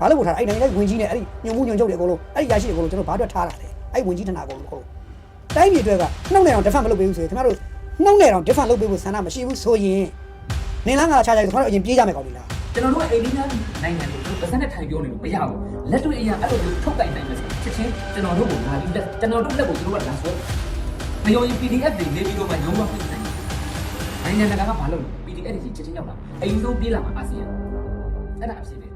ဘာလို့ပို့ထားတာအဲ့နိုင်ငံရေးဝင်ကြီးနဲ့အဲ့ဒီညုံမှုညုံချုပ်တွေအကုန်လုံးအဲ့ဒီရရှိတွေအကုန်လုံးကျွန်တော်ဘာအတွက်ထားတာလဲအဲ့ဝင်ကြီးဌာနအကုန်လုံးအကုန်လုံးတိုင်းပြည်အတွက်ကနှုတ်နဲ့အောင် defend မလုပ်ပေးဘူးဆိုရင်ကျွန်တော်တို့နှုတ်နဲ့အောင် defend လုပ်ပေးဖို့ဆန္ဒမရှိဘူးဆိုရင်နေလားငါချာချာကျွန်တော်တို့အရင်ပြေးကြမယ်ကောင်းပြီလားကျွန်တော်တို့အိန္ဒိယနိုင်ငံကိုကျွန်တော်ပါစက်နဲ့ထိုင်ပြောနေလို့မရဘူးလက်တွေ့အရာအဲ့လိုမျိုးထုတ်ကင်နိုင်မယ်ဆိုချက်ချင်းကျွန်တော်တို့ကိုလာပြီးလက်ကျွန်တော်တို့လက်ကိုသူတို့ကလာဆွဲမယုံရင် PDF တွေနေပြီးတော့မှရုံးမဖြစ်နိုင်ဘူးနိုင်ငံတကာကဘာလုပ်လဲ PDF တွေချက်ချင်းရောက်လာအရင်ဆုံးပြေးလာမှာအာဆီယံအဲ့ဒါအဖြစ်ပဲ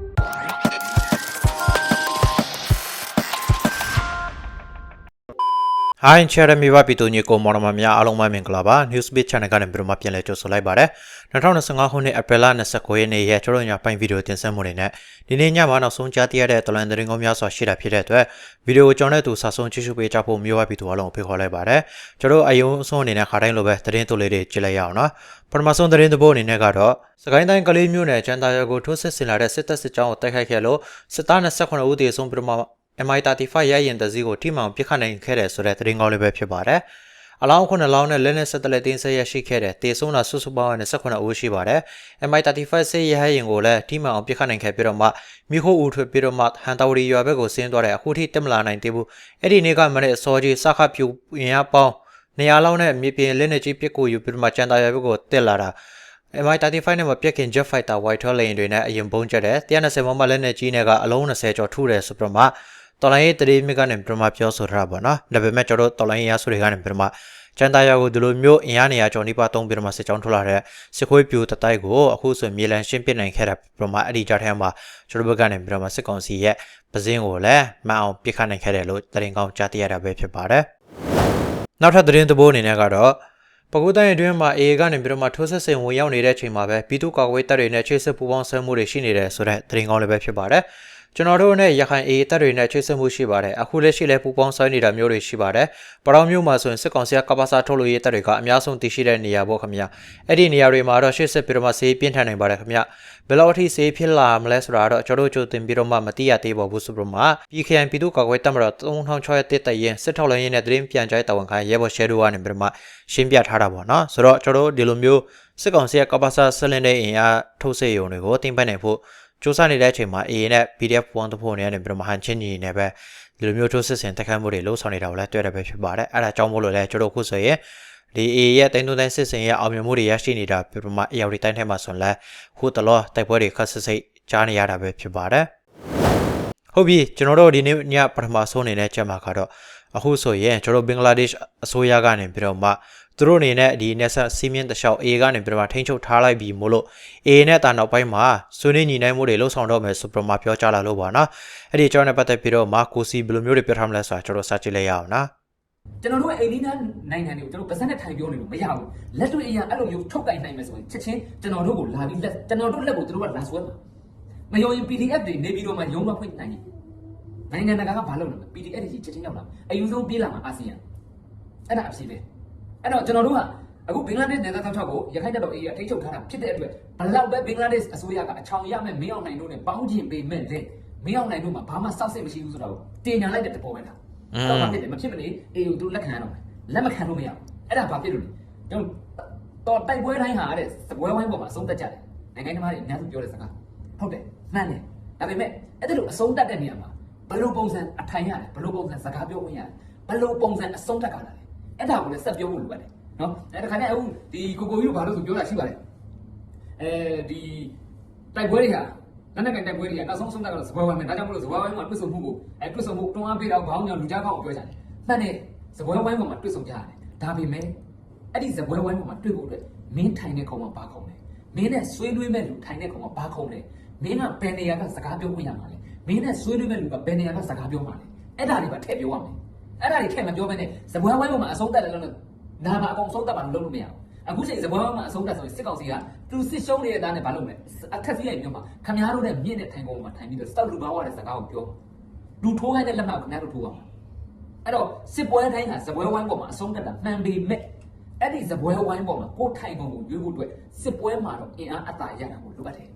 ဟိုင်းချာရမီဝပီတိုညကိုမော်ရမများအားလုံးပဲမင်္ဂလာပါ Newsbeat Channel ကနေပြန်မှပြန်လည်ကြိုဆိုလိုက်ပါတယ်2025ခုနှစ် April 29ရက်နေ့ရဲ့ကျွန်တော်ညပိုင်းဗီဒီယိုတင်ဆက်မှုတွေနဲ့ဒီနေ့ညမှာနောက်ဆုံးကြားသိရတဲ့တလန်သတင်းကောင်းများစွာရှိတာဖြစ်တဲ့အတွက်ဗီဒီယိုကိုကြောင်းတဲ့သူစာဆုံးကြည့်ရှုပေးကြဖို့မျိုးဝပီတိုအားလုံးကိုဖိတ်ခေါ်လိုက်ပါတယ်ကျွန်တော်အယုံအဆုံးအနေနဲ့ခါတိုင်းလိုပဲသတင်းတူလေးတွေကြည့်လိုက်ရအောင်နော်ပထမဆုံးသတင်းသဘောအနေနဲ့ကတော့စကိုင်းတိုင်းကလေးမျိုးနယ်ကျန်တာရွာကိုထိုးစစ်ဆင်လာတဲ့စစ်တပ်စစ်ကြောင်းကိုတိုက်ခိုက်ခဲ့လို့စစ်သား28ဦးသေဆုံးပြီးတော့မှ MI35 ရရင်တစည်းကိုထိမှန်ပြစ်ခတ်နိုင်ခဲ့တယ်ဆိုတဲ့သတင်းကောင်းလေးပဲဖြစ်ပါတယ်။အလောင်းခုနှစ်လောင်းနဲ့လက်နဲ့ဆက်တလက်တင်းဆက်ရရှိခဲ့တဲ့တေဆုံးတာဆွဆွပေါင်းနဲ့18ဦးရှိပါတယ်။ MI35 စစ်ရဟရင်ကိုလည်းထိမှန်အောင်ပြစ်ခတ်နိုင်ခဲ့ပြီးတော့မှမိခိုးဦးထွေပြီးတော့မှဟန်တာဝရီရွာဘက်ကိုဆင်းသွားတဲ့အခုထိတက်မလာနိုင်သေးဘူး။အဲ့ဒီနေ့ကမနေ့အစောကြီးစခပြူရင်ရပေါင်းနေရာလောက်နဲ့မြေပြင်လက်နဲ့ကြီးပစ်ကိုယူပြီးတော့မှကျန်တာရွာဘက်ကိုတက်လာတာ MI35 နဲ့မပြက်ခင် Jet Fighter White Tail လေယာဉ်တွေနဲ့အရင်ပုံးကျတဲ့120မမလက်နဲ့ကြီးနဲ့ကအလုံး20ကျော်ထုတယ်ဆိုပြီးတော့မှ တော်လိုင်းရေးတရေမြစ်ကနေပြမပြောဆိုထားတာပေါ့နော်ဒါပေမဲ့ကျွန်တော်တို့တော်လိုင်းရေးရဆိုတွေကနေပြမကျန်တာယာကိုဒီလိုမျိုးအင်အားနေရာကျော်နေပါသုံးပြတော့မှစစ်ကြောင်းထုတ်လာတဲ့စစ်ခွေးပြူတတိုက်ကိုအခုဆိုမြေလန်ရှင်းပစ်နိုင်ခဲ့တာပြမအဲ့ဒီကြားထဲမှာကျွန်တော်ဘက်ကနေပြမစစ်ကောင်စီရဲ့ပစင်းကိုလည်းမအောင်ပြစ်ခတ်နိုင်ခဲ့တယ်လို့တရင်ကောင်းကြားသိရတာပဲဖြစ်ပါတယ်နောက်ထပ်သတင်းသဘောအနေနဲ့ကတော့ပကူတိုင်းအတွင်းမှာအေကနေပြီးတော့မှထိုးဆက်ဆင်ဝင်ရောက်နေတဲ့အချိန်မှာပဲပြည်သူ့ကာကွယ်တပ်တွေနဲ့ချိတ်ဆက်ပူးပေါင်းဆွဲမှုတွေရှိနေတယ်ဆိုတဲ့သတင်းကောင်းလည်းပဲဖြစ်ပါတယ်။ ကျွန်တော်တို့နဲ့ရခိုင်အေတပ်တွေနဲ့ချိတ်ဆက်မှုရှိပါတယ်။အခုလက်ရှိလည်းပူးပေါင်းဆွဲနေတာမျိုးတွေရှိပါတယ်။ပရောင်မျိုးမှာဆိုရင်စစ်ကောင်စီကကပ္ပစာထုတ်လို့ရေးတပ်တွေကအများဆုံးတည်ရှိတဲ့နေရာပေါ့ခင်ဗျာ။အဲ့ဒီနေရာတွေမှာတော့ရှေ့ဆက်ပြီးတော့မှဆေးပြင်းထန်နိုင်ပါတယ်ခင်ဗျ။ဘယ်လောက်အထိဆေးဖြစ်လာမလဲဆိုတာတော့ကျွန်တော်တို့ကြိုတင်ပြီးတော့မှမသိရသေးပါဘူးဆိုပြီးတော့မှ PKN ပြည်သူ့ကာကွယ်တပ်မတော်3600တက်တရင်စစ်ထောက်လိုင်းရင်းနဲ့သတင်းပြန်ကြားတာဝန်ခံရဲဘော်ရှဲတို့ကနေပြီးတော့မှရှင်းပြထားတာပေါ့နော်။ဆိုတော့ကျွန်တော်တို့ဒီလိုမျိုးစစ်ကောင်စီကကပ္ပစာဆက်လင်းတဲ့အင်အားထုတ်စေရုံတွေကိုတင်ပတ်နိုင်ဖို့ စူးစမ်းနေတဲ့အချိန်မှာ AA နဲ့ PDF 1တဖို့နေကနေပြီးတော့မဟန်ချင်းကြီးနေပဲဒီလိုမျိုးထိုးစစ်ဆင်တက်ခတ်မှုတွေလှုပ်ဆောင်နေတာကိုလည်းတွေ့ရပဲဖြစ်ပါတယ်အဲ့ဒါကြောင့်မို့လို့လည်းကျွန်တော်ခုဆိုရင်ဒီ AA ရဲ့တိုင်းသွင်းတိုင်းစစ်စင်ရဲ့အောင်မြင်မှုတွေရရှိနေတာပြပမာအရာတွေတိုင်းထဲမှာဆိုရင်လည်းဟိုတလောတိုက်ပွဲတွေခက်ဆစ်စိတ်ကြားနေရတာပဲဖြစ်ပါတယ်ဟုတ်ပြီကျွန်တော်တို့ဒီနေ့ညပထမဆုံးအနေနဲ့ချက်မှာကတော့အခုဆိုရင်ကျွန်တော်ဘင်္ဂလားဒေ့ရှ်အစိုးရကနေပြီးတော့မှ သူတို့အနေနဲ့ဒီနေဆက်စီမင်းတလျှောက် A ကနေပြီးတော့မှထိန်းချုပ်ထားလိုက်ပြီမို့လို့ A နဲ့တာနောက်ပိုင်းမှာဆွေးနွေးညီနိုင်မှုတွေလှုပ်ဆောင်တော့မယ်ဆိုပြီးတော့မှပြောကြလာလို့ပါနော်အဲ့ဒီအကြောင်းနဲ့ပတ်သက်ပြီးတော့မာကိုစီဘယ်လိုမျိုးတွေပြောထားမလဲဆိုတာကျွန်တော်စကြည့်လိုက်ရအောင်နော်ကျွန်တော်တို့အိန္ဒိယနိုင်ငံတွေကိုကျွန်တော်ပါစက်နဲ့ထိုင်ပြောနေလို့မရဘူးလက်တွေ့အရာအဲ့လိုမျိုးထုတ်ကင်နိုင်မယ်ဆိုရင်ချက်ချင်းကျွန်တော်တို့ကိုလာပြီးလက်ကျွန်တော်တို့လက်ကိုသူတို့ကလာဆွဲမှာမယုံရင် PDF တွေနေပြီးတော့မှရုံးမဖွင့်နိုင်ဘူးနိုင်ငံတကာကဘာလုပ်လဲ PDF တွေချက်ချင်းရောက်လာအယူဆုံးပြေးလာမှာအာဆီယံအဲ့ဒါအဖြစ်ပဲ အဲ့တော့ကျွန်တော်တို့ကအခုဘင်္ဂလားဒေ့ရှ်နယ်စပ်ထောက်ကိုရခိုင်တပ်တော်အေးအထိချုပ်ထားတာဖြစ်တဲ့အတွက်ဘလောက်ပဲဘင်္ဂလားဒေ့ရှ်အစိုးရကအချောင်ရမဲ့မင်းအောင်နိုင်တို့နဲ့ပေါင်းချင်ပေးမဲ့တဲ့မင်းအောင်နိုင်တို့မှာဘာမှစောက်စစ်မရှိဘူးဆိုတော့တင်ညာလိုက်တဲ့တပေါ်ပဲလားအဲ့တော့ဘာဖြစ်လဲမဖြစ်မနေအေးကိုသူလက်ခံရတော့မယ်လက်မခံလို့မရဘူးအဲ့ဒါဘာဖြစ်လို့လဲကျွန်တော်တိုက်ပွဲတိုင်းဟာတဲ့စပွဲဝိုင်းပေါ်မှာအဆုံးတက်ကြတယ်နိုင်ငံသမားတွေအများစုပြောတဲ့စကားဟုတ်တယ်မှန်တယ်ဒါပေမဲ့အဲ့ဒါလို့အဆုံးတက်တဲ့နေရာမှာဘယ်လိုပုံစံအထိုင်ရတယ်ဘယ်လိုပုံစံစကားပြောဝင်ရတယ်ဘယ်လိုပုံစံအဆုံးတက်ကလာလဲ အဲ့ဒါကိုလည်းဆက်ပြောဖို့လိုပါတယ်နော်အဲ့ဒါခါကျအခုဒီကိုကိုကြီးတို့ဘာလို့ဆိုပြောတာရှိပါတယ်အဲဒီတိုက်ပွဲတွေဟာလက်နက်ကင်တိုက်ပွဲတွေကနောက်ဆုံးဆုံးတက်ကတော့စပွဲဝိုင်းမှာဒါကြောင့်မလို့စပွဲဝိုင်းမှာတွစ်ဆုံမှုကိုအဲတွစ်ဆုံမှုတွန်းအားပေးတော့ခေါင်းညောင်လူကြားကောက်ကိုပြောကြတယ်။မှန်တယ်စပွဲဝိုင်းပေါ်မှာတွစ်ဆုံကြရတယ်။ဒါပေမဲ့အဲ့ဒီစပွဲဝိုင်းပေါ်မှာတွေ့ဖို့အတွက်မင်းထိုင်တဲ့ကောင်မှာဘာခုံလဲ။မင်းနဲ့ဆွေးနွေးမဲ့လူထိုင်တဲ့ကောင်မှာဘာခုံလဲ။မင်းကဘယ်နေရာကစကားပြောခွင့်ရမှာလဲ။မင်းနဲ့ဆွေးနွေးမဲ့လူကဘယ်နေရာကစကားပြောမှာလဲ။အဲ့ဒါတွေပါထည့်ပြောရမယ်။ အဲ့ဒါတွေထည့်မပြောဘဲနဲ့စပွဲဝိုင်းပေါ်မှာအဆုံးသက်တယ်လို့နာမအကောင်ဆုံးသက်ပါလို့လုပ်လို့မရဘူး။အခုချိန်စပွဲဝိုင်းမှာအဆုံးသက်ဆိုရင်စစ်ကောင်စီကသူစစ်ရှုံးနေတဲ့သားနဲ့ဘာလုပ်မလဲ။အထက်စီးလိုက်ပြောမှာခမားတို့နဲ့မြင့်တဲ့ထိုင်ကုန်မှာထိုင်ပြီးတော့စတောက်လူဘာဝတဲ့စကားကိုပြောလူထိုးခိုင်းတဲ့လက်မှတ်ကိုခင်ဗျားတို့ထိုးအောင်အဲ့တော့စစ်ပွဲတိုင်းကစပွဲဝိုင်းပေါ်မှာအဆုံးသက်တာမှန်ပေမဲ့အဲ့ဒီစပွဲဝိုင်းပေါ်မှာကိုယ်ထိုင်ကုန်ကိုရွေးဖို့အတွက်စစ်ပွဲမှာတော့အင်အားအသာရတာကိုလိုအပ်တယ်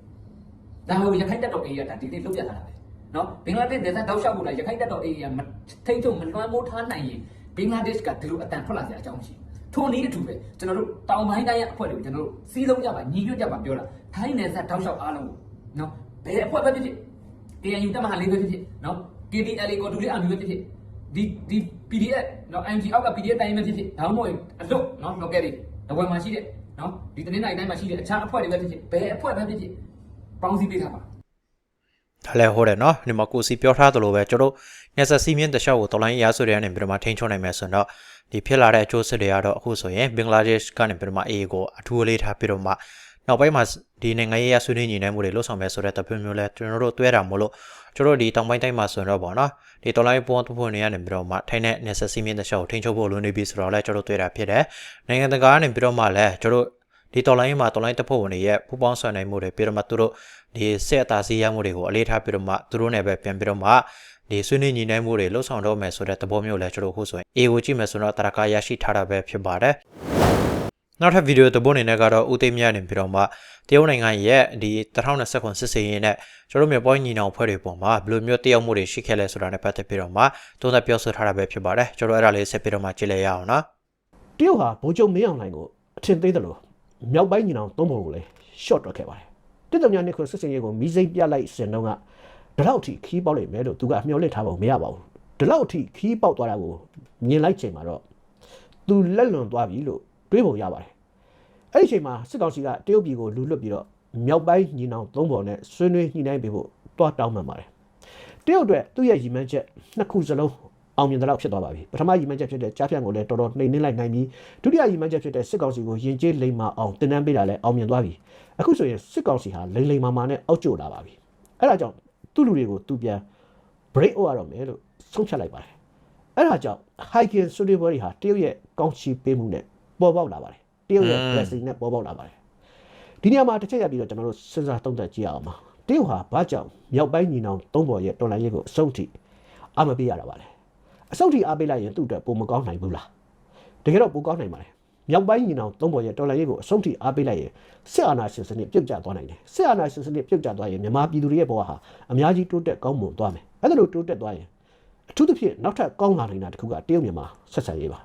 ဒါကိုရခိုင်တပ်တော်အေးရတာဒီနေ့လုပ်ပြထားတာပဲ နော်ဘင်္ဂလားဒေ့ရှ်ဒေသတောက်လျှောက်ဖို့လားရခိုင်တပ်တော်အေးရမထိတ်ထုံမလွှမ်းမိုးထားနိုင်ရင်ဘင်္ဂလားဒေ့ရှ်ကဒီလိုအတန်ထွက်လာစရာအကြောင်းမရှိဘူးထိုနည်းတူပဲကျွန်တော်တို့တောင်ပိုင်းတိုင်းရဲ့အဖွဲ့တွေကိုကျွန်တော်တို့စီးလုံးကြပါညီညွတ်ကြပါပြောတာထိုင်းနယ်စပ်တောက်လျှောက်အားလုံးကိုနော်ဘယ်အဖွဲ့ပဲဖြစ်ဖြစ် KNU တက်မဟာလေးပဲဖြစ်ဖြစ်နော် KDLA ကိုတူလေးအမျိုးပဲဖြစ်ဖြစ်ဒီဒီ PDF နော် MG အောက်က PDF တိုင်းပဲဖြစ်ဖြစ်ဒါမှမဟုတ်အလွတ်နော် local တွေတဝယ်မှာရှိတဲ့နော်ဒီတင်းတိုင်းတိုင်းမှာရှိတဲ့အခြားအဖွဲ့တွေပဲဖြစ်ဖြစ်ဘယ်အဖွဲ့ပဲဖြစ်ဖြစ်ပေါင်းစည်းပေးထားပါ ဒါလည်းဟုတ်တယ်နော်ဒီမှာကိုစီပြောထားသလိုပဲကျွန်တော်ညဆက်စီးမြင့်တခြားကိုတော်လိုင်းရာဆိုတဲ့အနေနဲ့ပြီးတော့မှထိန်းချုပ်နိုင်မယ်ဆိုတော့ဒီဖြစ်လာတဲ့အကျိုးဆက်တွေကတော့အခုဆိုရင်ဘင်္ဂလားဒေ့ရှ်ကနေပြီးတော့မှအေကိုအထူးအလေးထားပြီးတော့မှနောက်ပိုင်းမှာဒီနိုင်ငံရေးရဆွေးနွေးညီနိုင်မှုတွေလှုပ်ဆောင်မယ်ဆိုတဲ့တပွမျိုးလဲကျွန်တော်တို့တွဲတာမို့လို့ကျွန်တော်ဒီတောင်ပိုင်းတိုင်းမှာဆိုတော့ပေါ့နော်ဒီတော်လိုင်းပေါ်တပွနေရနေပြီးတော့မှထိုင်းတဲ့ညဆက်စီးမြင့်တခြားကိုထိန်းချုပ်ဖို့လိုနေပြီဆိုတော့လဲကျွန်တော်တွဲတာဖြစ်တယ်နိုင်ငံတကာကနေပြီးတော့မှလဲကျွန်တော် ဒီတော်လိုင်းမှာတော်လိုင်းတပ်ဖွဲ့ဝင်တွေရဲ့ပူးပေါင်းဆောင်နိုင်မှုတွေပြီးတော့မှသူတို့ဒီဆက်အသာစီးရမှုတွေကိုအလေးထားပြီးတော့မှသူတို့နဲ့ပဲပြန်ပြီးတော့မှဒီဆွေးနွေးညီနိုင်မှုတွေလှုပ်ဆောင်တော့မယ်ဆိုတဲ့သဘောမျိုးလဲကျွန်တော်ခုဆိုရင်အေကိုကြည့်မယ်ဆိုတော့တရကာရရှိထားတာပဲဖြစ်ပါတယ်နောက်ထပ်ဗီဒီယိုသဘောအနေနဲ့ကတော့ဦးသိမ်းမြနေပြီးတော့မှတရုတ်နိုင်ငံရဲ့ဒီ2020ခုစစ်စင်ရေးနဲ့ကျွန်တော်တို့မျိုးပွိုင်းညီနောင်ဖွဲ့တွေပေါ်မှာဘယ်လိုမျိုးတယောက်မှုတွေရှိခဲ့လဲဆိုတာနဲ့ပတ်သက်ပြီးတော့မှသုံးသပ်ပြောဆိုထားတာပဲဖြစ်ပါတယ်ကျွန်တော်အဲ့ဒါလေးဆက်ပြီးတော့မှကြည့်လိုက်ရအောင်နော်တရုတ်ဟာဗိုလ်ချုပ်မင်းအောင်လှိုင်ကိုအထင်သေးတယ်လို့ မြောက်ပိုင်းညီနောင်သုံးပုံကိုလည်း short တော့ခဲ့ပါတယ်တစ်တုံညာနှစ်ခုစစ်စင်ရေးကိုမီးစိမ်းပြလိုက်စင်တော့ကဒီလောက်အထိခီးပေါက်လိုက်မယ်လို့သူကမျှော်လင့်ထားပုံမရပါဘူးဒီလောက်အထိခီးပေါက်သွားတာကိုမြင်လိုက်ချိန်မှာတော့သူလက်လွန်သွားပြီလို့တွေးပုံရပါတယ်အဲ့ဒီချိန်မှာစစ်ကောင်စီကတရုတ်ပြည်ကိုလူလွတ်ပြီးတော့မြောက်ပိုင်းညီနောင်သုံးပုံနဲ့ဆွေးနွေးညှိနှိုင်းပေးဖို့တွားတောင်းပန်ပါတယ်တရုတ်အတွက်သူ့ရဲ့ရည်မှန်းချက်နှစ်ခုစလုံး အောင်မြင်တဲ့လောက်ဖြစ်သွားပါပြီပထမရည်မှန်းချက်ဖြစ်တဲ့ကြားဖြန့်ကိုလည်းတော်တော်နှိမ်နှင်းလိုက်နိုင်ပြီးဒုတိယရည်မှန်းချက်ဖြစ်တဲ့စစ်ကောင်စီကိုယဉ်ကျေးလိမ္မာအောင်တင်နန်းပေးတာလည်းအောင်မြင်သွားပြီအခုဆိုရင်စစ်ကောင်စီဟာလိမ့်လိမ္မာမာနဲ့အောက်ကျလာပါပြီအဲ့ဒါကြောင့်သူ့လူတွေကိုသူပြန် break out ရတော့မယ်လို့ဆုံးဖြတ်လိုက်ပါတယ်အဲ့ဒါကြောင့် hiking ဆွေးနွေးပွဲတွေဟာတရုတ်ရဲ့ကောင်းချီးပေးမှုနဲ့ပေါ်ပေါက်လာပါတယ်တရုတ်ရဲ့ blessing နဲ့ပေါ်ပေါက်လာပါတယ်ဒီနေရာမှာတစ်ချက်ရပြီးတော့ကျွန်တော်တို့စဉ်းစားသုံးသပ်ကြည့်အောင်ပါတရုတ်ဟာဘာကြောင့်မြောက်ပိုင်းညီနောင်သုံးပေါ်ရဲ့တော်လှန်ရေးကိုအဆုံးထိအမပေးရတာပါလဲ အဆုံးထိအားပေးလိုက်ရင်သူ့အတွက်ပုံမကောင်းနိုင်ဘူးလားတကယ်တော့ပုံကောင်းနိုင်ပါတယ်မြောက်ပိုင်းညီနောင်သုံးပေါ်ရဲ့တော်လှန်ရေးကိုအဆုံးထိအားပေးလိုက်ရင်စစ်အာဏာရှင်စနစ်ပြုတ်ကျသွားနိုင်တယ်စစ်အာဏာရှင်စနစ်ပြုတ်ကျသွားရင်မြန်မာပြည်သူတွေရဲ့ဘဝဟာအများကြီးတိုးတက်ကောင်းမွန်သွားမယ်အဲ့ဒါလိုတိုးတက်သွားရင်အထူးသဖြင့်နောက်ထပ်ကောင်းလာနိုင်တာတစ်ခုကတရုတ်မြန်မာဆက်ဆံရေးပါ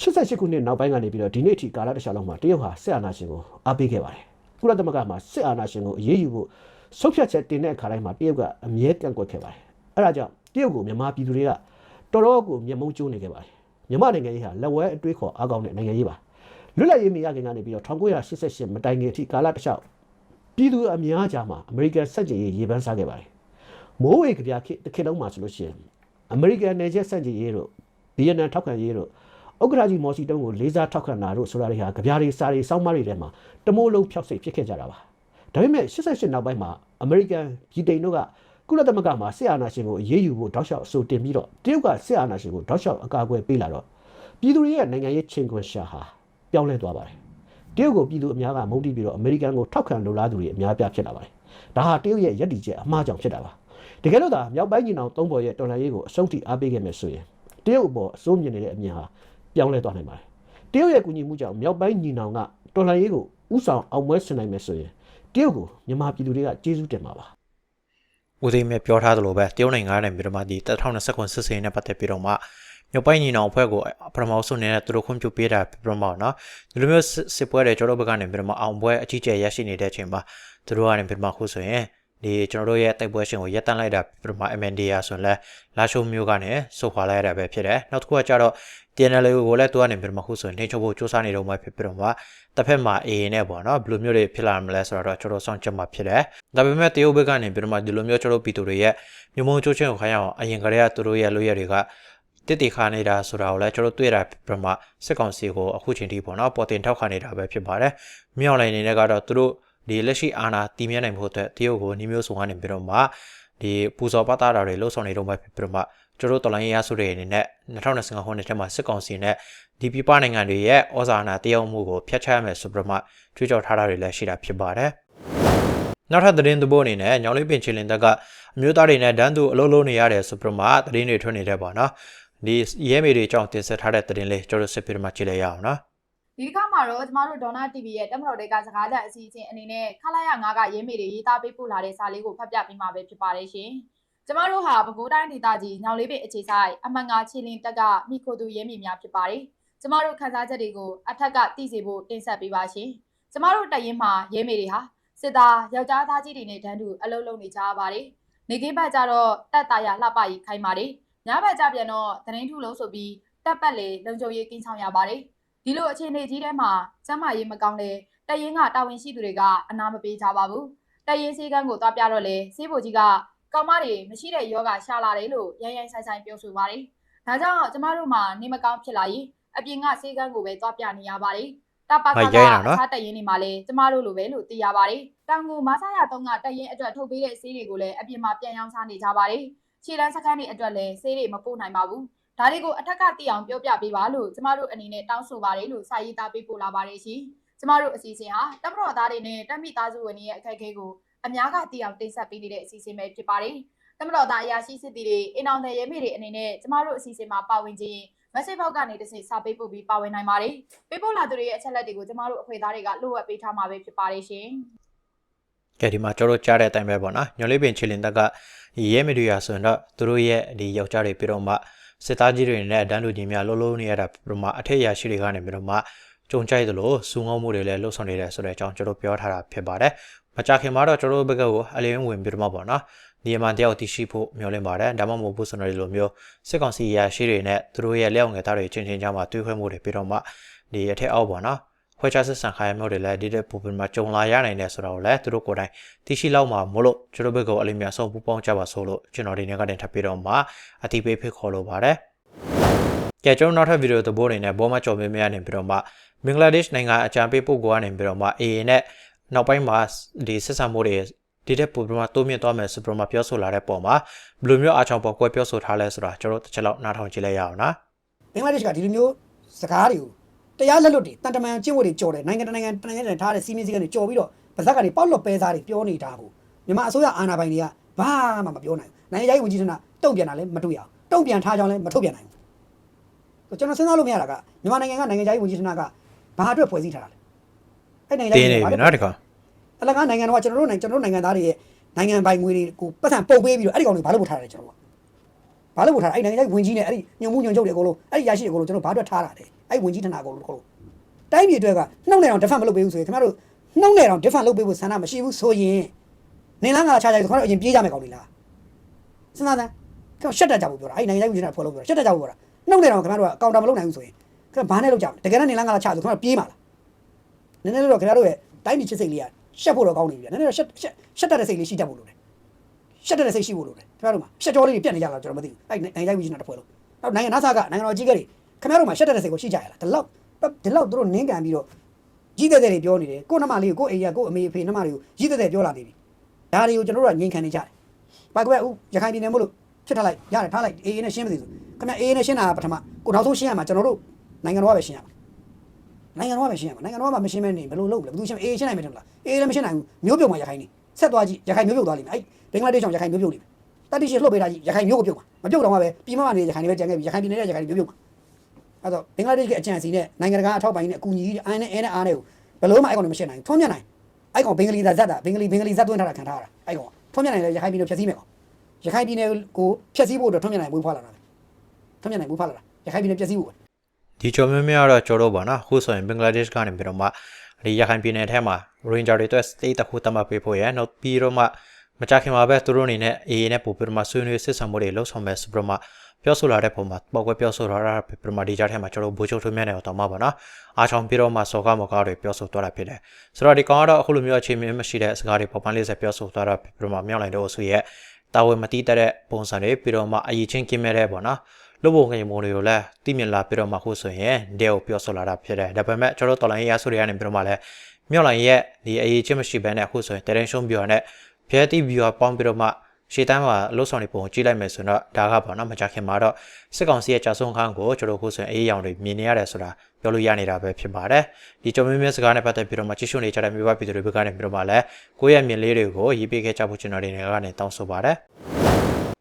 88ခုနှစ်နောက်ပိုင်းကနေပြီးတော့ဒီနေ့အထိကာလတစ်ခြားလုံးမှာတရုတ်ဟာစစ်အာဏာရှင်ကိုအားပေးခဲ့ပါတယ်ကုလသမဂ္ဂမှာစစ်အာဏာရှင်ကိုအရေးယူဖို့ဆုံးဖြတ်ချက်တင်တဲ့အခါတိုင်းမှာတရုတ်ကအမြဲကန့်ကွက်ခဲ့ပါတယ်အဲ့ဒါကြောင့် တရုတ်ကိုမြန်မာပြည်သူတွေကတော်တော်ကိုမျက်မှောက်ကျိုးနေခဲ့ပါတယ်မြန်မာနိုင်ငံရေးဟာလက်ဝဲအတွေးခေါ်အားကောင်းတဲ့နိုင်ငံရေးပါလွတ်လပ်ရေးမရခင်ကနေပြီးတော့1988မတိုင်ခင်အထိကာလတစ်လျှောက်ပြည်သူအများကြားမှာအမေရိကန်စက်ကြည်ရေးရေပန်းစားခဲ့ပါတယ်မိုးဝေကြပြခေတ်တစ်ခေတ်လုံးမှာဆိုလို့ရှိရင်အမေရိကန်နယ်ချက်စက်ကြည်ရေးတို့ဗီယက်နမ်ထောက်ခံရေးတို့ဥက္ကရာကြီးမော်စီတုံးကိုလေးစားထောက်ခံတာတို့ဆိုတာတွေဟာကြပြားတွေစာတွေစောင်းမတွေထဲမှာတမိုးလုံးဖျောက်စိတ်ဖြစ်ခဲ့ကြတာပါဒါပေမဲ့88နောက်ပိုင်းမှာအမေရိကန်ပြည်တိန်တို့က ကုလသမဂ္ဂမှာစစ်အာဏာရှင်ကိုအရေးယူဖို့တောက်လျှောက်အဆိုတင်ပြီးတော့တရုတ်ကစစ်အာဏာရှင်ကိုတောက်လျှောက်အကာအကွယ်ပေးလာတော့ပြည်သူတွေရဲ့နိုင်ငံရေးချင်းခွန်ရှာဟာပြောင်းလဲသွားပါတယ်တရုတ်ကိုပြည်သူအများကမုန်းတီးပြီးတော့အမေရိကန်ကိုထောက်ခံလိုလားသူတွေအများပြားဖြစ်လာပါတယ်ဒါဟာတရုတ်ရဲ့ရည်တည်ချက်အမှားကြောင့်ဖြစ်တာပါတကယ်လို့သာမြောက်ပိုင်းညီနောင်သုံးပေါ်ရဲ့တော်လှန်ရေးကိုအဆုံးထိအားပေးခဲ့မယ်ဆိုရင်တရုတ်အပေါ်အစိုးမြင်နေတဲ့အမြင်ဟာပြောင်းလဲသွားနိုင်ပါတယ်တရုတ်ရဲ့ကူညီမှုကြောင့်မြောက်ပိုင်းညီနောင်ကတော်လှန်ရေးကိုဥဆောင်အောင်ပွဲဆင်နိုင်မယ်ဆိုရင်တရုတ်ကိုမြန်မာပြည်သူတွေကကျေးဇူးတင်ပါပါ ဦးသိမ်းမြပြောထားသလိုပဲတရုတ်နိုင်ငံကနေပြီးတော့မှဒီ2020ခုစစ်စင်နဲ့ပတ်သက်ပြီးတော့မှမြို့ပိုင်းညီနောင်အဖွဲ့ကိုပထမဆုံးနေတဲ့သူတို့ခွင့်ပြုပေးတာပြပြမောက်နော်ဒီလိုမျိုးစစ်ပွဲတွေကျွန်တော်တို့ဘက်ကနေပြီးတော့မှအောင်ပွဲအကြီးကျယ်ရရှိနေတဲ့အချိန်မှာသူတို့ကနေပြီးတော့မှခုဆိုရင် ဒီကျွန်တော်တို့ရဲ့တိုက်ပွဲရှင်ကိုရပ်တန့်လိုက်တာပြပြမ MNDR ဆိုရင်လဲလာရှိုးမျိုးကနေစုခွာလိုက်ရတာပဲဖြစ်တယ်နောက်တစ်ခုကကျတော့ TNL ကိုလည်းသူကနေပြီးတော့မှခုဆိုရင်ထိန်းချုပ်ဖို့စူးစမ်းနေတော့မှဖြစ်ပြီးတော့မှတစ်ဖက်မှာ AA နဲ့ပေါ့နော်ဘယ်လိုမျိုးတွေဖြစ်လာမလဲဆိုတော့ကျွန်တော်စောင့်ကြည့်မှာဖြစ်တယ်ဒါပေမဲ့တရုတ်ဘက်ကနေပြီးတော့မှဒီလိုမျိုးကျွန်တော်ပြည်သူတွေရဲ့မြို့မုံချိုးချင်းကိုခိုင်းအောင်အရင်ကတည်းကသူတို့ရဲ့လူရတွေကတစ်တီခါနေတာဆိုတာကိုလည်းကျွန်တော်တွေ့တာပြမစစ်ကောင်စီကိုအခုချိန်ထိပေါ့နော်ပေါ်တင်ထောက်ခံနေတာပဲဖြစ်ပါတယ်မြောက်လိုင်းနေနဲ့ကတော့သူတို့ ဒီလက်ရှိအာဏာတည်မြဲနိုင်ဖို့အတွက်တရုတ်ကိုနှီးမျိုးစုံကနေပြီးတော့မှဒီပူဇော်ပတ်တာတွေလှုပ်ဆောင်နေတော့မှဖြစ်ပြီးတော့မှကျွန်တော်တော်လိုင်းရရဆိုတဲ့အနေနဲ့2025ခုနှစ်ထဲမှာစစ်ကောင်စီနဲ့ဒီပြပနိုင်ငံတွေရဲ့ဩဇာနာတည်ရောက်မှုကိုဖျက်ချရမယ်ဆိုပြီးတော့မှကြွေးကြော်ထားတာတွေလည်းရှိတာဖြစ်ပါတယ်နောက်ထပ်သတင်းသဘောအနေနဲ့ညောင်လေးပင်ချီလင်တက်ကအမျိုးသားတွေနဲ့ဒန်းသူအလုံးလုံးနေရတယ်ဆိုပြီးတော့မှသတင်းတွေထွက်နေတယ်ပေါ့နော်ဒီရဲမေတွေအကြောင်းတင်ဆက်ထားတဲ့သတင်းလေးကျွန်တော်စစ်ပြီးမှကြည့်လိုက်ရအောင်နော် ဒီတစ်ခါမှာတော့ကျမတို့ဒေါနာ TV ရဲ့တက်မတော်တွေကစကားကြအစီအစဉ်အနေနဲ့ခလာရ9ကရေးမေတွေရေးသားပေးပို့လာတဲ့စာလေးကိုဖတ်ပြပေးမှာပဲဖြစ်ပါတယ်ရှင်။ကျမတို့ဟာပဲခူးတိုင်းဒေသကြီးညောင်လေးပင်အခြေဆိုင်အမှန်ငါချီလင်တက်ကမိခိုသူရေးမေများဖြစ်ပါတယ်။ကျမတို့ခန်းစားချက်တွေကိုအထက်ကသိစေဖို့တင်ဆက်ပေးပါရှင်။ကျမတို့တရင်မှာရေးမေတွေဟာစစ်သားယောက်ျားသားကြီးတွေနဲ့တန်းတူအလုပ်လုပ်နေကြရပါတယ်နေကင်းဘက်ကျတော့တက်တာရလှပရေးခိုင်းပါတယ်ညဘက်ကျပြန်တော့သတင်းထုလုံးဆိုပြီးတက်ပတ်လေလုံခြုံရေးကင်းဆောင်ရပါတယ် ဒီလိုအခြေအနေကြီးထဲမှာကျမ်းမာရေးမကောင်းတဲ့တရင်ကတာဝန်ရှိသူတွေကအနာမပေးကြပါဘူးတရင်စည်းကမ်းကိုသွားပြတော့လေစေးဘိုကြီးကကောင်မတွေမရှိတဲ့ယောဂရှာလာတယ်လို့ရိုင်းရိုင်းဆိုင်ဆိုင်ပြောဆိုပါတယ်ဒါကြောင့်ကျမတို့မှာနေမကောင်းဖြစ်လာရင်အပြင်ကစေးကမ်းကိုပဲသွားပြနေရပါတယ်တပါကဟာကရိုင်းတာနော်အခြားတရင်တွေမှာလည်းကျမတို့လိုပဲလို့သိရပါတယ်တောင်ကိုမဆာရတုံးကတရင်အတွက်ထုတ်ပေးတဲ့ဆေးတွေကိုလည်းအပြင်မှာပြန်ရောင်းချနေကြပါတယ်ခြေလမ်းစခန်းတွေအတွက်လည်းဆေးတွေမပို့နိုင်ပါဘူး ဒါတွေကိုအထက်ကသိအောင်ပြောပြပေးပါလို့ကျမတို့အနေနဲ့တောင်းဆိုပါတယ်လို့စာရေးသားပေးပို့လာပါတယ်ရှင်ကျမတို့အစီအစဉ်ဟာတပ်မတော်သားတွေနဲ့တပ်မိသားစုဝင်တွေရဲ့အခက်အခဲကိုအများကသိအောင်တင်ဆက်ပေးနေတဲ့အစီအစဉ်ပဲဖြစ်ပါတယ်တမတော်သားအရာရှိစစ်တီတွေအင်အောင်တဲ့ရဲမေတွေအနေနဲ့ကျမတို့အစီအစဉ်မှာပါဝင်ခြင်း message box ကနေတစ်စိစာပေးပို့ပြီးပါဝင်နိုင်ပါတယ်ပေးပို့လာသူတွေရဲ့အချက်လက်တွေကိုကျမတို့အဖွဲ့သားတွေကလိုအပ်ပေးထားမှာပဲဖြစ်ပါတယ်ရှင်ကဲဒီမှာကျွန်တော်တို့ကြားတဲ့အတိုင်းပဲပေါ့နော်ညော်လေးပင်ချီလင်တက်ကရဲမီဒီယာဆိုရင်တော့သူတို့ရဲ့ဒီယောက်ျားတွေပြီးတော့မှ စစ်သားကြီးတွေနဲ့အတန်းလူကြီးများလုံးလုံးနေရတာပြီးတော့မှအထက်ရရှိတွေကနေပြီးတော့မှကြုံကြိုက်သလိုစူငုံမှုတွေလည်းလှုပ်ဆောင်နေတယ်ဆိုတဲ့အကြောင်းကျွန်တော်ပြောထားတာဖြစ်ပါတယ်မကြခင်မှာတော့ကျွန်တော်တို့ဘက်ကကိုအလင်းဝင်ပြီးတော့မှပေါ့နော်ဒီအမှန်တရားကိုသိရှိဖို့မျှော်လင့်ပါတယ်ဒါမှမဟုတ်ဘူးဆိုတော့ဒီလိုမျိုးစစ်ကောင်စီရရှိတွေနဲ့သူတို့ရဲ့လက်အောင်ငယ်သားတွေချင်းချင်းကြားမှာတွေးခွဲမှုတွေပြီးတော့မှဒီအထက်အောက်ပေါ့နော် ခွဲခြားဆက်ဆံခိုင်းမျိုးတွေလည်းဒီတဲ့ပုံပြင်မှာကြုံလာရနိုင်တယ်ဆိုတော့လည်းသူတို့ကိုယ်တိုင်သိရှိလောက်မှာမို့လို့ကျွန်တော်ဘက်ကအလေးများဆုံးပူပေါင်းကြပါဆိုလို့ကျွန်တော်ဒီနေ့ကနေထပ်ပြီးတော့မှအတိပေးဖိတ်ခေါ်လိုပါတယ်။ကြကျွန်တော်နောက်ထပ်ဗီဒီယိုသဘောနေနဲ့ဘောမကျော်မင်းမရနေပြီးတော့မှဘင်္ဂလားဒေ့ရှ်နိုင်ငံအကြံပေးပုဂ္ဂိုလ်ကနေပြီးတော့မှ AA နဲ့နောက်ပိုင်းမှာဒီဆက်ဆံမှုတွေဒီတဲ့ပုံပြင်မှာတိုးမြင့်သွားမယ်ဆိုပြီးတော့မှပြောဆိုလာတဲ့ပုံမှာဘယ်လိုမျိုးအားချောင်ပေါ်ကွဲပြောဆိုထားလဲဆိုတာကျွန်တော်တစ်ချက်လောက်နားထောင်ကြည့်လိုက်ရအောင်နော်။ဘင်္ဂလားဒေ့ရှ်ကဒီလိုမျိုးစကားတွေကို တရားလက်လွတ်တွေတန်တမန်ကျင့်ဝတ်တွေကြော်တယ်နိုင်ငံတကာနိုင်ငံတနိုင်ငံတည်းထားတဲ့စီမင်းစည်းကမ်းတွေကြော်ပြီးတော့ဗဇက်ကနေပေါက်လော့ပဲစားတွေပြောနေတာကိုမြန်မာအစိုးရအာဏာပိုင်တွေကဘာမှမပြောနိုင်ဘူးနိုင်ငံရေးဝန်ကြီးဌာနတုံ့ပြန်တာလည်းမတွေ့ရအောင်တုံ့ပြန်ထားကြောင်းလည်းမထုတ်ပြန်နိုင်ဘူးကျွန်တော်စဉ်းစားလို့မရတာကမြန်မာနိုင်ငံကနိုင်ငံရေးဝန်ကြီးဌာနကဘာအတွက်ဖွဲ့စည်းထားတာလဲအဲ့နိုင်ငံတင်းရေးနေဝန်ပြီကြီးဌာနနော်ဒီကောင်အလကားနိုင်ငံတော်ကကျွန်တော်တို့နိုင်ငံကျွန်တော်တို့နိုင်ငံသားတွေရဲ့နိုင်ငံပိုင်ငွေတွေကိုပတ်စံပုတ်ပေးပြီးတော့အဲ့ဒီကောင်တွေဘာလို့ပို့ထားတာလဲကျွန်တော်က ဘာလို့ပို့ထားတာအဲ့နိုင်ငံရေးဝန်ကြီးနဲ့အဲ့ဒီညုံမှုညုံချုပ်တွေအကုန်လုံးအဲ့ဒီရရှိတွေအကုန်လုံးကျွန်တော်ဘာအတွက်ထားတာလဲအဲ့ဒီဝန်ကြီးဌာနအကုန်လုံးအကုန်လုံးတိုင်းပြည်အတွက်ကနှုတ်နဲ့အောင် defend မလုပ်ပေးဘူးဆိုရင်ခင်ဗျားတို့နှုတ်နဲ့အောင် defend လုပ်ပေးဖို့ဆန္ဒမရှိဘူးဆိုရင်နေလားငါချာချာခင်ဗျားတို့အရင်ပြေးကြမယ်ကောင်တွေလားစဉ်းစားစမ်းခင်ဗျာရှက်တတ်ကြဖို့ပြောတာအဲ့ဒီနိုင်ငံရေးဝန်ကြီးဌာနဖွဲ့လို့ပြောတာရှက်တတ်ကြဖို့ပြောတာနှုတ်နဲ့အောင်ခင်ဗျားတို့ကအကောင့်တာမလုပ်နိုင်ဘူးဆိုရင်ခင်ဗျာဘာနဲ့လုပ်ကြမလဲတကယ်တော့နေလားငါချာဆိုခင်ဗျားတို့ပြေးမှာလားနည်းနည်းလေးတော့ခင်ဗျားတို့ရဲ့တိုင်းပြည်ချစ်စိတ်လေးကရှက်ဖို့တော့ကောင်းနေပြီဗျာနည်းနည်းတော့ရှက်ရှက်ရှက်တတ်တဲ့စိတ်လေးရှိတတ်ဖို့လိုတယ် ရှက်တတ်တဲ့စိတ်ရှိဖို့လိုတယ်ခင်ဗျားတို့မှာရှက်ကြောလေးတွေပြတ်နေကြလားကျွန်တော်မသိဘူးအဲ့နိုင်ငံရေးဝီဂျင်တာတစ်ဖွဲ့လုံးနောက်နိုင်ငံနာဆာကနိုင်ငံတော်ကြီးကတွေခင်ဗျားတို့မှာရှက်တတ်တဲ့စိတ်ကိုရှိကြရလားဒီလောက်ဒီလောက်သူတို့နင်းကန်ပြီးတော့ကြီးတဲ့တဲ့တွေပြောနေတယ်ကို့နှမလေးကိုကို့အိမ်ကကို့အမေအဖေနှမတွေကိုကြီးတဲ့တဲ့ပြောလာနေပြီဒါတွေကိုကျွန်တော်တို့ကငြိမ်ခံနေကြတယ်ဘာကွယ်ဦးရခိုင်ပြည်နယ်မို့လို့ဖြစ်ထားလိုက်ရတယ်ထားလိုက်အေးအေးနဲ့ရှင်းမသိဘူးခင်ဗျာအေးအေးနဲ့ရှင်းတာပထမကိုနောက်ဆုံးရှင်းရမှာကျွန်တော်တို့နိုင်ငံတော်ကပဲရှင်းရမှာနိုင်ငံတော်ကပဲရှင်းရမှာနိုင်ငံတော်ကမှမရှင်းမဲနေဘယ်လိုလုပ်လဲဘယ်သူရှင်းအေးရှင်းနိုင်မယ်ထင်လားအေးလည်းမရှင်းနိုင်ဘူးမျိုးပြုတ်မှာရခိုင်နေ ဆက်သွားကြည့်ရခိုင်မျိုးပြုတ်သွားလိမ့်မယ်အဲ့ဘင်္ဂလားဒေ့ရှ်ကြောင့်ရခိုင်မျိုးပြုတ်လိမ့်မယ်တတိရှိလှုပ်ပေးတာကြီးရခိုင်မျိုးကိုပြုတ်မှာမပြုတ်တော့မှပဲပြည်မကနေရခိုင်တွေပဲကြံခဲ့ပြီရခိုင်ပြည်နယ်ရဲ့ရခိုင်မျိုးပြုတ်မှာအဲ့တော့ဘင်္ဂလားဒေ့ရှ်ကအကြံစီနဲ့နိုင်ငံတကာအထောက်ပံ့နဲ့အကူအညီကြီးအိုင်းနဲ့အဲနဲ့အားနဲ့ကိုဘယ်လိုမှအဲ့ကောင်တွေမရှင်းနိုင်ဘူးထွန်းမြတ်နိုင်အဲ့ကောင်ဘင်္ဂလီသားဇက်တာဘင်္ဂလီဘင်္ဂလီဇက်သွင်းထားတာခံထားရတာအဲ့ကောင်ထွန်းမြတ်နိုင်လည်းရခိုင်ပြည်နယ်ဖြည့်ဆည်းမယ်ကောင်ရခိုင်ပြည်နယ်ကိုဖြည့်ဆည်းဖို့အတွက်ထွန်းမြတ်နိုင်ဝေးဖွာလာတာထွန်းမြတ်နိုင်ဝေးဖွာလာတာရခိုင်ပြည်နယ်ဖြည့်ဆည်းဖို့ဒီကျော်မင်းမင်းကတော့ကျော်တော့ပါနော်အခုဆိုရင်ဘင်္ဂလားဒေ့ရှ်ကနေပြီးတော့မှ ဒီရခိုင်ပြည်နယ်ထဲမှာ Ranger တွေအတွက် state တစ်ခုတတ်မှတ်ပေးဖို့ရနောက်ပြီးတော့မှမကြခင်မှာပဲသူတို့အနေနဲ့ AA နဲ့ပို့ပြီးတော့မှဆွေးနွေးစစ်ဆံမှုတွေလှုပ်ဆောင်မယ်ဆိုပြီးတော့မှပြောဆိုလာတဲ့ပုံမှာပောက်ကွဲပြောဆိုလာတာပြီးတော့မှဒီကြားထဲမှာကျွန်တော်ဘိုးချုပ်ထွေးမြတ်နေတော့မှာပါနော်အားချောင်းပြီးတော့မှစော်ကားမော်ကားတွေပြောဆိုသွားတာဖြစ်တယ်ဆိုတော့ဒီကောင်ကတော့အခုလိုမျိုးအခြေအနေမရှိတဲ့စကားတွေပေါ်ပန်းလေးဆက်ပြောဆိုသွားတာပြီးတော့မှမြောက်လိုက်တော့ဆိုရဲ့တာဝန်မတီးတဲ့ပုံစံတွေပြီးတော့မှအရေးချင်းကင်းမဲ့တဲ့ပေါ့နော် လူပုံငယ်မိုးတွေကိုလည်းတိမြင်လာပြီးတော့မှခုဆိုရင်ဒဲကိုပြောဆိုလာတာဖြစ်တယ်ဒါပေမဲ့ကျွန်တော်တော်လိုင်းရေးအဆိုတွေကနေပြီးတော့မှလည်းမြောက်လိုင်းရဲ့ဒီအရေးချင်းမရှိဘဲနဲ့အခုဆိုရင်တရင်ရှုံးပြောနဲ့ဖျက်တိပြီးတော့ပေါင်းပြီးတော့မှရှေ့တန်းမှာလှုပ်ဆောင်နေပုံကိုကြည့်လိုက်မယ်ဆိုတော့ဒါကပေါ့နော်မကြခင်မှာတော့စစ်ကောင်စီရဲ့ကြာဆုံးခန်းကိုကျွန်တော်ခုဆိုရင်အေးရောင်တွေမြင်နေရတယ်ဆိုတာပြောလို့ရနေတာပဲဖြစ်ပါတယ်ဒီကြုံမင်းမင်းစကားနဲ့ပတ်သက်ပြီးတော့မှကြည့်ရှုနေကြတဲ့မိဘပြည်သူတွေဘက်ကနေပြီးတော့မှလည်းကိုယ့်ရဲ့မြင်လေးတွေကိုရေးပေးခဲ့ကြဖို့ကျွန်တော်တွေကနေတောင်းဆိုပါတယ်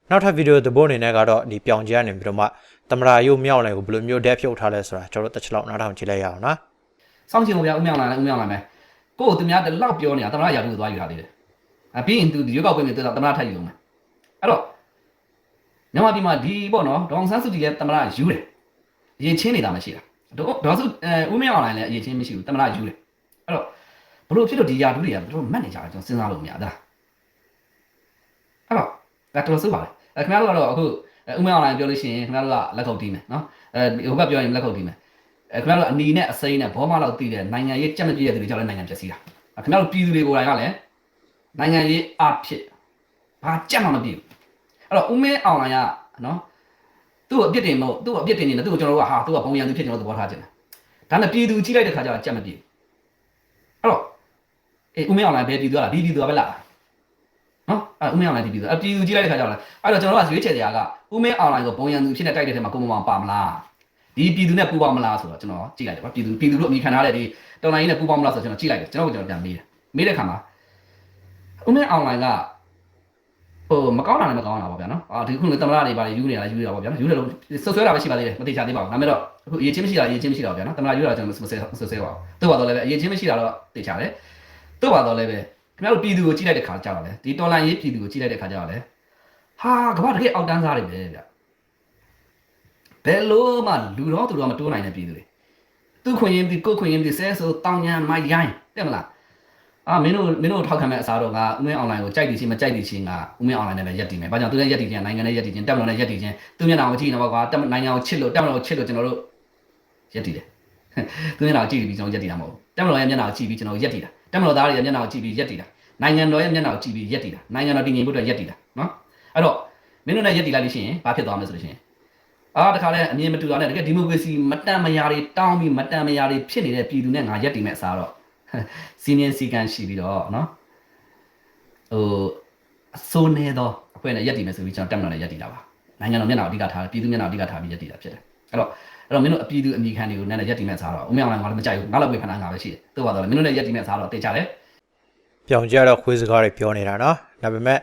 နောက်ထပ်ဗီဒီယိုသဘောအနေနဲ့ကတော့ဒီပြောင်ကြီးကနေပြီးတော့မှတမရာယုတ်မြောက်လိုက်ကိုဘယ်လိုမျိုးဒက်ဖြုတ်ထားလဲဆိုတာကျွန်တော်တို့တစ်ချက်လောက်နားထောင်ကြည့်လိုက်ရအောင်နော်စောင့်ချင်လို့ဗျာဥမြောင်လာလဲဥမြောင်လာမယ်ကိုယ့်ကိုသူများတလောက်ပြောနေတာတမရရာထူးကိုသွားယူတာသေးတယ်အပြီးရင်သူရွေးကောက်ပွဲမှာသူတမရထပ်ယူအောင်မယ်အဲ့တော့မြန်မာပြည်မှာဒီပေါ့နော်ဒေါအောင်ဆန်းစုကြည်ရဲ့တမရယူတယ်အရင်ချင်းနေတာမရှိတာဒေါဒေါစုအဲဥမြောင်လာလည်းအရင်ချင်းမရှိဘူးတမရယူတယ်အဲ့တော့ဘလို့ဖြစ်လို့ဒီယာတူတွေကတို့မတ်နေကြတာကျွန်တော်စဉ်းစားလို့မရတာအဲ့တော့ဒါတော်တော်စိုးပါလေ အဲခင်ဗျားတို့ကတော့အခုဥမဲအွန်လိုင်းပြောလို့ရှိရင်ခင်ဗျားတို့ကလက်ခုပ်တီးမယ်နော်အဲဟိုဘက်ပြောရင်လက်ခုပ်တီးမယ်အဲခင်ဗျားတို့အနီနဲ့အစိမ်းနဲ့ဘောမလောက်တီးတဲ့နိုင်ငံရေးကြက်မပြည့်တဲ့သူတွေကြောင့်လည်းနိုင်ငံပျက်စီးတာခင်ဗျားတို့ပြည်သူတွေကိုယ်တိုင်ကလည်းနိုင်ငံရေးအဖြစ်ဘာကြက်မှမပြည့်ဘူးအဲ့တော့ဥမဲအွန်လိုင်းကနော်သူ့ကိုအပြစ်တင်မို့သူ့ကိုအပြစ်တင်နေတယ်သူ့ကိုကျွန်တော်တို့ကဟာသူကပုံရံသူဖြစ်ကျွန်တော်သဘောထားခြင်းတယ်ဒါနဲ့ပြည်သူကြီးလိုက်တဲ့ခါကျတော့ကြက်မပြည့်အဲ့တော့အေးဥမဲအွန်လိုင်းပဲပြည်သူကလားဒီပြည်သူကပဲလားနော် အဲဥမဲအွန်လိုင်းဒီပြည်သူအပြည်သူကြီးလိုက်တဲ့ခါကျတော့လေအဲ့တော့ကျွန်တော်တို့ကရွေးချယ်တရားကဥမဲအွန်လိုင်းကိုပုံရံသူဖြစ်နေတိုက်တဲ့ထဲမှာကိုမမောင်ပါမလားဒီပြည်သူနဲ့ပူပေါင်းမလားဆိုတော့ကျွန်တော်ကြည့်လိုက်တယ်ဗျပြည်သူပြည်သူတို့အမိခံထားတဲ့ဒီတော်လိုင်းကြီးနဲ့ပူပေါင်းမလားဆိုတော့ကျွန်တော်ကြည့်လိုက်တယ်ကျွန်တော်ကကျွန်တော်ပြန်မေးတယ်မေးတဲ့ခါမှာဥမဲအွန်လိုင်းကဟိုမကောင်းတာလည်းမကောင်းတာပါဗျာနော်အာဒီခုလည်းတမရတွေပါယူနေတာယူနေတာပါဗျာနော်ယူတယ်လို့ဆွဆွဲတာပဲရှိပါသေးတယ်မတိချသေးပါဘူးဒါပေမဲ့တော့အခုအရေးချင်းမရှိတာအရေးချင်းမရှိတာပါဗျာနော်တမရယူတာကျွန်တော်မဆွဲဆွဆွဲပါဘူးတို့ပါတော့လည်းပဲအရေးချင်းမရှိတာတော့တိချတယ်တို့ပါတော့လည်းပဲ ခင်ဗျားတို့ပြည်သူကိုကြည့်လိုက်တဲ့ခါကြောက်တယ်ဒီတော်လိုင်းရေးပြည်သူကိုကြည့်လိုက်တဲ့ခါကြောက်တယ်ဟာကမ္ဘာတကယ်အောက်တန်းစားတွေပဲဗျာဘယ်လို့မှလူတော့သူတော့မတိုးနိုင်တဲ့ပြည်သူတွေသူခွင့်ရင်ဒီကိုခွင့်ရင်ဒီဆဲဆိုတောင်းညာမိုက်ရိုင်းတဲ့မလားအာမင်းတို့မင်းတို့ထောက်ခံမဲ့အစားတော့ကဥမင်းအွန်လိုင်းကိုကြိုက်တယ်ချင်းမကြိုက်တယ်ချင်းကဥမင်းအွန်လိုင်းနဲ့ပဲရက်တည်မယ်။ဘာကြောင့်သူရဲ့ရက်တည်ချင်းနိုင်ငံနဲ့ရက်တည်ချင်းတက်မလို့နဲ့ရက်တည်ချင်းသူမျက်နှာကိုကြည့်နေပါကွာတက်နိုင်ငံကိုချစ်လို့တက်မလို့ကိုချစ်လို့ကျွန်တော်တို့ရက်တည်တယ်။သူမျက်နှာကိုကြည့်ပြီးကျွန်တော်ရက်တည်တာမဟုတ်ဘူး။တက်မလို့ရဲ့မျက်နှာကိုကြည့်ပြီးကျွန်တော်ရက်တည်တာ။ တက်မလို့သားတွေရဲ့မျက်နှာကိုကြည့်ပြီးရက်တည်တာ။နိုင်ငံတော်ရဲ့မျက်နှာကိုကြည့်ပြီးရက်တည်တာ။နိုင်ငံတော်တည်ငြိမ်ဖို့အတွက်ရက်တည်တာနော်။အဲ့တော့မင်းတို့နဲ့ရက်တည်လိုက်လို့ရှိရင်ဘာဖြစ်သွားမလဲဆိုလို့ရှိရင်အာတခါလဲအမြင်မတူတာနဲ့တကယ်ဒီမိုကရေစီမတန်မရာတွေတောင်းပြီးမတန်မရာတွေဖြစ်နေတဲ့ပြည်သူနဲ့ငါရက်တည်မဲ့အစားတော့စီနီယံစီကန်ရှိပြီးတော့နော်ဟိုအစိုးနေသောအဖွဲ့နဲ့ရက်တည်မယ်ဆိုပြီးကျွန်တော်တက်မလာနဲ့ရက်တည်တာပါနိုင်ငံတော်မျက်နှာကိုအဓိကထားတယ်ပြည်သူမျက်နှာကိုအဓိကထားပြီးရက်တည်တာဖြစ်တယ်အဲ့တော့ အဲ့တော့မင်းတို့အပြည်သူအမိခံတွေကိုနဲ့ရက်တည်မဲ့စားတော့ဦးမြောင်လည်းငါလည်းမကြိုက်ဘူးငါလည်းဝေခဏငါပဲရှိတယ်တို့ပါတော့လေမင်းတို့နဲ့ရက်တည်မဲ့စားတော့တေချတယ်ပြောင်ကြတော့ခွေးစကားတွေပြောနေတာနော်ဒါပေမဲ့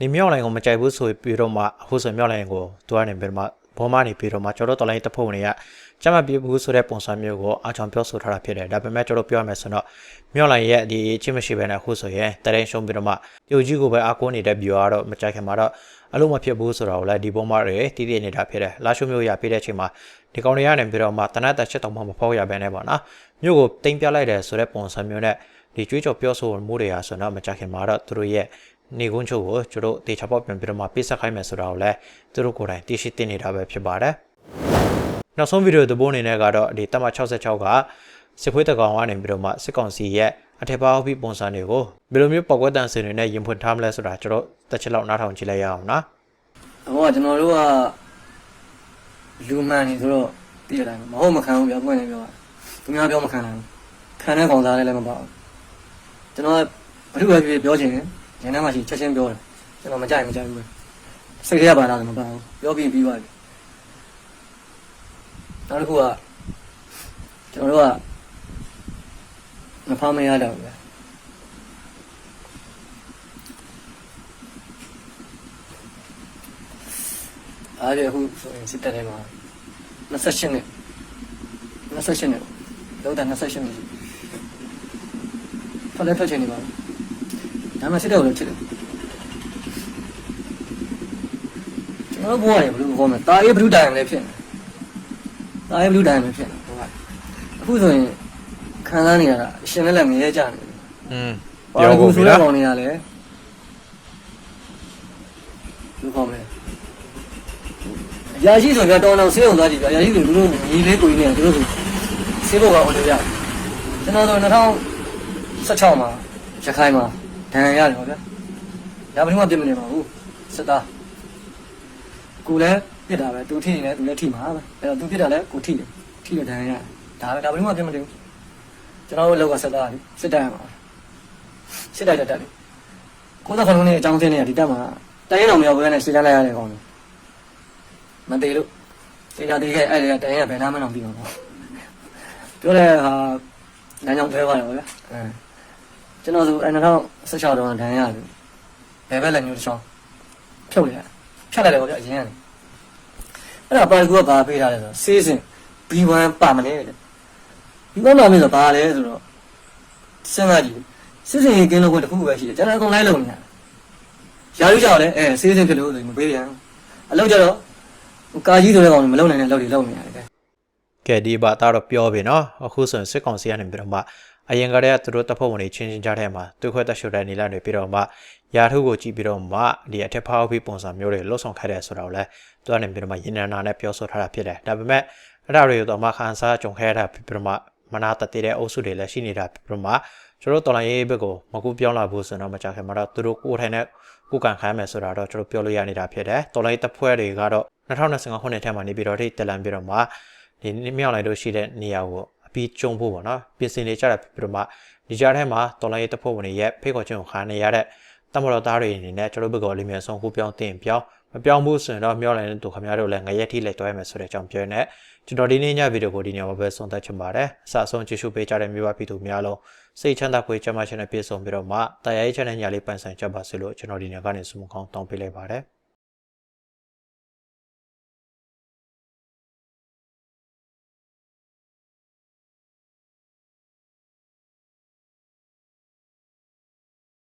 နေမြောက်လိုင်းကိုမကြိုက်ဘူးဆိုပြီးတော့မှအခုဆိုမြောက်လိုင်းကိုသူကနေပြီးတော့မှဘောမနေပြီးတော့မှကျွန်တော်တော်လိုင်းတဖုံတွေကကျမပြေဘူးဆိုတဲ့ပုံစံမျိုးကိုအချောင်ပြောဆိုထားတာဖြစ်တယ်ဒါပေမဲ့ကျွန်တော်ပြောရမယ်ဆိုတော့မြောက်လိုင်းရဲ့ဒီအချင်းမရှိဘဲနဲ့အခုဆိုရင်တရင်ရှုံးပြီးတော့မှပြိုကြီးကိုပဲအားကိုးနေတဲ့ view ကတော့မကြိုက်ခင်မှာတော့အလုံးမဖြစ်ဘူးဆိုတာကိုလည်းဒီပုံမှာတွေတည်တည်နေတာဖြစ်တယ်လာရှုမျိုးရပြတဲ့အချိန်မှာ ဒီကောင်တွေရနေပြီးတော့မှတနတ်တက်ချက်တော့မှမဖောက်ရဘဲနဲ့ပေါ့နော်မြို့ကိုတင်ပြလိုက်တယ်ဆိုတဲ့ပုံစံမျိုးနဲ့ဒီကြွေးကြော်ပြောဆိုမှုတွေဟာဆိုတော့မကြခင်မှာတော့သူတို့ရဲ့နေကုန်းချုပ်ကိုကျွန်တော်တေချာပေါက်ပြန်ပြီးတော့မှပေးဆက်ခိုင်းမယ်ဆိုတာကိုလည်းသူတို့ကိုယ်တိုင်သိရှိသိနေတာပဲဖြစ်ပါတယ်။နောက်ဆုံးဗီဒီယိုသဘောအနေနဲ့ကတော့ဒီတက်မ66ကစစ်ခွေးတကောင်ကနေပြီးတော့မှစစ်ကောင်စီရဲ့အထက်ပါအုပ်ပြီးပုံစံတွေကိုဘယ်လိုမျိုးပေါက်ကွက်တန်စင်တွေနဲ့ရင်ဖွင့်ထားမလဲဆိုတာကျွန်တော်တစ်ချက်လောက်နားထောင်ကြည့်လိုက်ရအောင်နော်အခုကကျွန်တော်တို့က လူမှန်နေဆိုတော့တည်ရတယ်မဟုတ်မခံဘူးဗျာပွင့်နေပြောတာသူများပြောမခံနိုင်ဘူးခံတဲ့ကောင်သားလည်းမပါဘူးကျွန်တော်ဘယ်သူပဲပြောချင်တယ်ညနေမှရှိချက်ချင်းပြောတယ်ကျွန်တော်မကြိုက်မကြိုက်ဘူးစိတ်ထဲကပါလာတယ်မပါဘူးပြောပြီးပြီးသွားပြီနောက်တစ်ခုကကျွန်တော်တို့ကမဖောင်းမရတော့ဘူး အားရအခုဆိုရင်စစ်တပ်ထဲမှာ28နှစ်28နှစ်လောက်တာ28နှစ်ဖလဲဖက်ချင်နေပါဘူးဒါမှစစ်တပ်ကိုလည်းချစ်တယ်ကျွန်တော်ဘွားရဘယ်လိုခေါ်မလဲတာအေးဘလူးတိုင်လည်းဖြစ်နေတာအေးဘလူးတိုင်လည်းဖြစ်နေဘွားအခုဆိုရင်ခံစားနေရတာအရှင်လည်းလည်းငရဲကြနေတယ်อืมပါရဂူဆိုတဲ့ကောင်တွေကလည်းလူခေါ်မလဲအ ရာရှိဆိုပြတောင်းတော့ဆေးုံသွားကြည့်ပြအရာရှိဆိုလူတို့ညီလေးကိုကြီးနေတယ်သူတို့ဆိုဆေးဖို့ကဟိုလိုရကျွန်တော်ဆို2016မှာရခိုင်မှာဒဏ်ရာရတယ်ဟောဗျာဒါဘယ်မှပြစ်မနေပါဘူးစစ်သားကိုလည်းပြစ်တာပဲသူထိနေတယ်သူလည်းထိမှာပဲအဲ့တော့သူပြစ်တာလည်းကိုထိတယ်ထိရဒဏ်ရာဒါပဲဒါဘယ်မှပြစ်မနေဘူးကျွန်တော်တို့လောက်ကစစ်သားလေစစ်တပ်ရမှာစစ်တိုက်တက်တက်လေကိုယ်ကခလုံးနဲ့အကြောင်းစင်းနေရဒီတက်မှာတိုင်းရင်တော်မရောက်ဘဲနဲ့စစ်တမ်းလိုက်ရတဲ့ကောင် မသေးလို့တေချာတေးခဲ့အဲ့ဒါတိုင်းရင်ကဘယ်နာမှမအောင်ပြီးတော့ပြောလဲဟာလမ်းကြောင်းဖဲသွားတယ်ဗျာအဲကျွန်တော်ဆိုအဲ2016တော့ဒဏ်ရတယ်ဘယ်ဘက်လက်ညှိုးတစ်ချောင်းဖြုတ်လိုက်ဖြတ်လိုက်တယ်ဗျာအရင်ကနေအဲ့ဒါပါကူကဘာပေးထားလဲဆိုစေးစင် B1 ပါမလဲတဲ့ B1 ပါမယ်ဆိုဘာလဲဆိုတော့စဉ်းစားကြည့်စစ်စင်ရေးကင်းလို့ကိုတခုပဲရှိတယ်ကျွန်တော်အကုန်လိုက်လုံနေရတယ်ရာလူကြောက်လဲအဲစစ်စင်ဖြစ်လို့ဆိုရင်မပေးပြန်အလုပ်ကြတော့ ကာကြီးဆိုတဲ့ကောင်တွေမလုံနိုင်တဲ့အလုပ်တွေလုပ်နေရတယ်ကဲဒီဘာတာတော့ပြောပြီနော်အခုဆိုရင်စစ်ကောင်စီကနေပြီးတော့မှအရင်ကတည်းကသူတို့တပ်ဖွဲ့ဝင်တွေချင်းချင်းကြားထဲမှာသူခွဲတက်ရှုတဲ့နေလတွေပြီးတော့မှရာထုကိုကြည့်ပြီးတော့မှဒီအထက်ဖောက်ပြီးပုံစံမျိုးတွေလှုပ်ဆောင်ခဲ့တယ်ဆိုတော့လဲသူကနေပြီးတော့မှရင်နနာနဲ့ပြောဆိုထားတာဖြစ်တယ်ဒါပေမဲ့အဲ့ဒါတွေကိုတော့မှခန်းစားကြုံခဲ့တာပြီးတော့မှမနာတတိတဲ့အုပ်စုတွေလည်းရှိနေတာပြီးတော့မှကျွန်တော်တော်လိုင်းရေးဘက်ကိုမကူပြောင်းလာဖို့ဆိုတော့မကြခင်မှာတော့သူတို့ကိုယ်ထိုင်တဲ့ ကိုကန်ခိုင်းမယ်ဆိုတာတော့ကျွန်တော်ပြောလို့ရနေတာဖြစ်တယ်တော်လိုင်းတပ်ဖွဲ့တွေကတော့2025ခုနှစ်ထဲမှာနေပြီးတော့ထိတက်လန်ပြီးတော့မှဒီမြောက်လိုက်လို့ရှိတဲ့နေရာကိုအပြီးကျုံဖို့ပေါ့နော်ပြင်ဆင်နေကြတာပြီးတော့မှဒီကြားထဲမှာတော်လိုင်းရေးတပ်ဖွဲ့ဝင်တွေရဲ့ဖိတ်ခေါ်ခြင်းကိုခါနေရတဲ့တမတော်သားတွေအနေနဲ့ကျွန်တော်ဘက်ကအလီမြန်ဆုံးကိုပြောင်းတင်ပြောင်းမပြောင်းဘူးဆိုရင်တော့မြောက်လိုက်တဲ့သူခင်ဗျားတို့လည်းငရက်ထိလိုက်တွဲမယ်ဆိုတဲ့အကြောင်းပြောနေကျွန်တော်ဒီနေ့ညဗီဒီယိုကိုဒီညမှာပဲဆုံးသက်ချင်ပါတယ်အစအဆုံးကြည့်ရှုပေးကြတဲ့မြို့ပြည်သူများလုံး စိတ်ချမ်းသာခွေးချမ်းသာခြင်းနဲ့ပြည့်စုံပြီးတော့မှတရားရေးချမ်းတဲ့ညာလေးပန်ဆန်ကြပါစေလို့ကျွန်တော်ဒီနေ့ကနေဆုမကောင်းတောင်းပေးလိုက်ပါတယ်